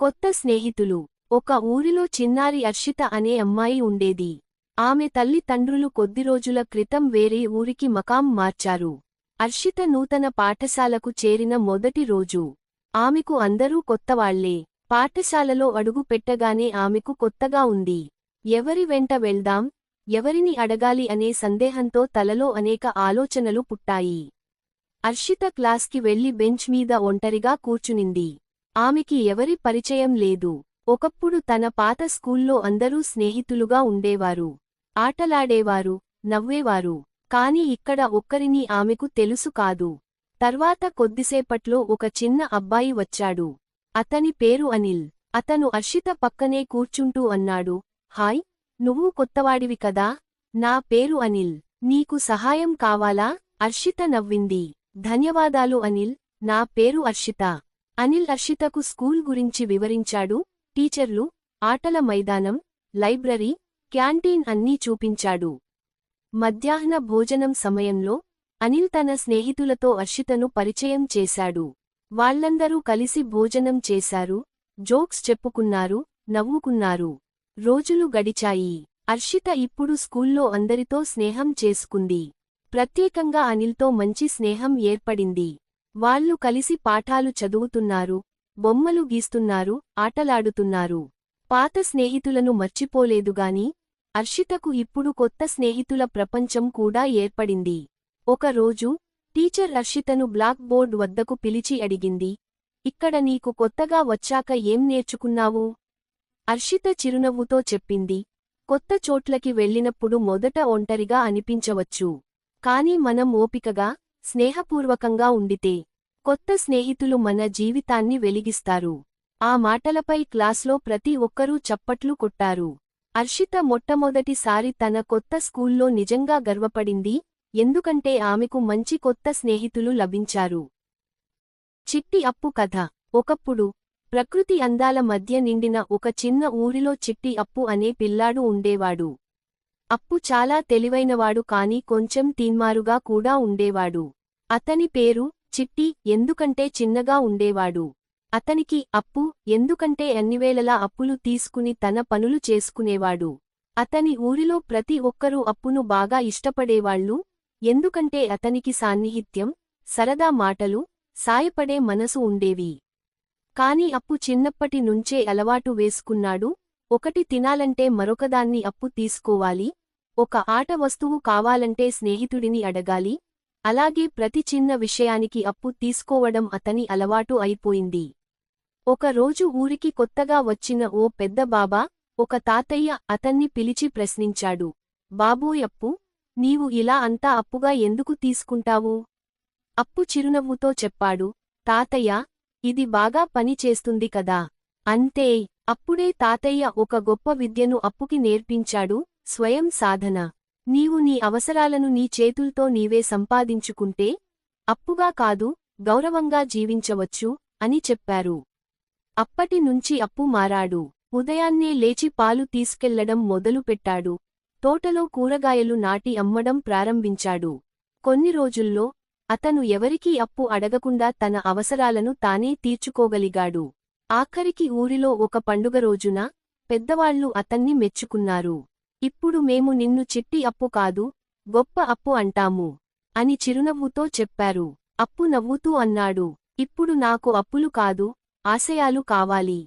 కొత్త స్నేహితులు. ఒక ఊరిలో చిన్నారి అర్షిత అనే అమ్మాయి ఉండేది. ఆమె తల్లి తండ్రులు కొద్ది రోజుల క్రితం వేరే ఊరికి మకాం మార్చారు. అర్షిత నూతన పాఠశాలకు చేరిన మొదటి రోజు. ఆమెకు అందరూ కొత్తవాళ్ళే. పాఠశాలలో అడుగు పెట్టగానే ఆమెకు కొత్తగా ఉంది. ఎవరి వెంట వెళ్దాం? ఎవరిని అడగాలి అనే సందేహంతో తలలో అనేక ఆలోచనలు పుట్టాయి. అర్షిత క్లాస్కి వెళ్ళి బెంచ్ మీద ఒంటరిగా కూర్చునింది. ఆమెకి ఎవరి పరిచయం లేదు. ఒకప్పుడు తన పాత స్కూల్లో అందరూ స్నేహితులుగా ఉండేవారు. ఆటలాడేవారు నవ్వేవారు. కాని ఇక్కడ ఒక్కరిని ఆమెకు తెలుసు కాదు. తర్వాత కొద్దిసేపట్లో ఒక చిన్న అబ్బాయి వచ్చాడు. అతని పేరు అనిల్. అతను అర్షిత పక్కనే కూర్చుంటూ అన్నాడు. హాయ్ నువ్వు కొత్తవాడివి కదా? నా పేరు అనిల్. నీకు సహాయం కావాలా? అర్షిత నవ్వింది. ధన్యవాదాలు అనిల్. నా పేరు అర్షిత అనిల్ అర్షితకు స్కూల్ గురించి వివరించాడు. టీచర్లు ఆటల మైదానం లైబ్రరీ క్యాంటీన్ అన్నీ చూపించాడు. మధ్యాహ్న భోజనం సమయంలో అనిల్ తన స్నేహితులతో అర్షితను పరిచయం చేశాడు. వాళ్ళందరూ కలిసి భోజనం చేశారు జోక్స్ చెప్పుకున్నారు నవ్వుకున్నారు. రోజులు గడిచాయి. అర్షిత ఇప్పుడు స్కూల్లో అందరితో స్నేహం చేసుకుంది. ప్రత్యేకంగా అనిల్తో మంచి స్నేహం ఏర్పడింది. వాళ్ళు కలిసి పాఠాలు చదువుతున్నారు బొమ్మలు గీస్తున్నారు ఆటలాడుతున్నారు. పాత స్నేహితులను మర్చిపోలేదుగాని అర్షితకు ఇప్పుడు కొత్త స్నేహితుల ప్రపంచం కూడా ఏర్పడింది. ఒకరోజు టీచర్ అర్షితను బ్లాక్ బోర్డ్ వద్దకు పిలిచి అడిగింది ఇక్కడ నీకు కొత్తగా వచ్చాక ఏం నేర్చుకున్నావు? అర్షిత చిరునవ్వుతో చెప్పింది కొత్త చోట్లకి వెళ్ళినప్పుడు మొదట ఒంటరిగా అనిపించవచ్చు కాని మనం ఓపికగా స్నేహపూర్వకంగా ఉండితే కొత్త స్నేహితులు మన జీవితాన్ని వెలిగిస్తారు. ఆ మాటలపై క్లాస్లో ప్రతి ఒక్కరూ చప్పట్లు కొట్టారు. అర్షిత మొట్టమొదటిసారి తన కొత్త స్కూల్లో నిజంగా గర్వపడింది ఎందుకంటే ఆమెకు మంచి కొత్త స్నేహితులు లభించారు. చిట్టి అప్పు కథ. ఒకప్పుడు ప్రకృతి అందాల మధ్య నిండిన ఒక చిన్న ఊరిలో చిట్టి అప్పు అనే పిల్లాడు ఉండేవాడు. అప్పు చాలా తెలివైనవాడు కాని కొంచెం తీన్మారుగా కూడా ఉండేవాడు. అతని పేరు చిట్టి ఎందుకంటే చిన్నగా ఉండేవాడు. అతనికి అప్పు ఎందుకంటే అన్నివేళలా అప్పులు తీసుకుని తన పనులు చేసుకునేవాడు. అతని ఊరిలో ప్రతి ఒక్కరూ అప్పును బాగా ఇష్టపడేవాళ్ళు ఎందుకంటే అతనికి సాన్నిహిత్యం సరదా మాటలు సాయపడే మనసు ఉండేవి. కాని అప్పు చిన్నప్పటి నుంచే అలవాటు వేసుకున్నాడు ఒకటి తినాలంటే మరొకదాన్ని అప్పు తీసుకోవాలి. ఒక ఆట వస్తువు కావాలంటే స్నేహితుడిని అడగాలి. అలాగే ప్రతి చిన్న విషయానికి అప్పు తీసుకోవడం అతని అలవాటు అయిపోయింది. ఒక రోజు ఊరికి కొత్తగా వచ్చిన ఓ పెద్ద బాబా ఒక తాతయ్య అతన్ని పిలిచి ప్రశ్నించాడు. బాబోయప్పు నీవు ఇలా అంతా అప్పుగా ఎందుకు తీసుకుంటావు? అప్పు చిరునవ్వుతో చెప్పాడు. తాతయ్య ఇది బాగా పని చేస్తుంది కదా. అంతే. అప్పుడే తాతయ్య ఒక గొప్ప విద్యను అప్పుకి నేర్పించాడు స్వయం సాధన. నీవు నీ అవసరాలను నీ చేతుల్తో నీవే సంపాదించుకుంటే అప్పుగా కాదు గౌరవంగా జీవించవచ్చు అని చెప్పారు. అప్పటి నుంచి అప్పు మారాడు. ఉదయాన్నే లేచి పాలు తీసుకెళ్ళడం మొదలుపెట్టాడు తోటలో కూరగాయలు నాటి అమ్మడం ప్రారంభించాడు. కొన్ని రోజుల్లో అతను ఎవరికీ అప్పు అడగకుండా తన అవసరాలను తానే తీర్చుకోగలిగాడు. ఆఖరికి ఊరిలో ఒక పండుగ రోజున పెద్దవాళ్ళు అతన్ని మెచ్చుకున్నారు. ఇప్పుడు మేము నిన్ను చిట్టి అప్పు కాదు గొప్ప అప్పు అంటాము అని చిరునవ్వుతో చెప్పారు. అప్పు నవ్వుతూ అన్నాడు. ఇప్పుడు నాకు అప్పులు కాదు ఆశయాలు కావాలి.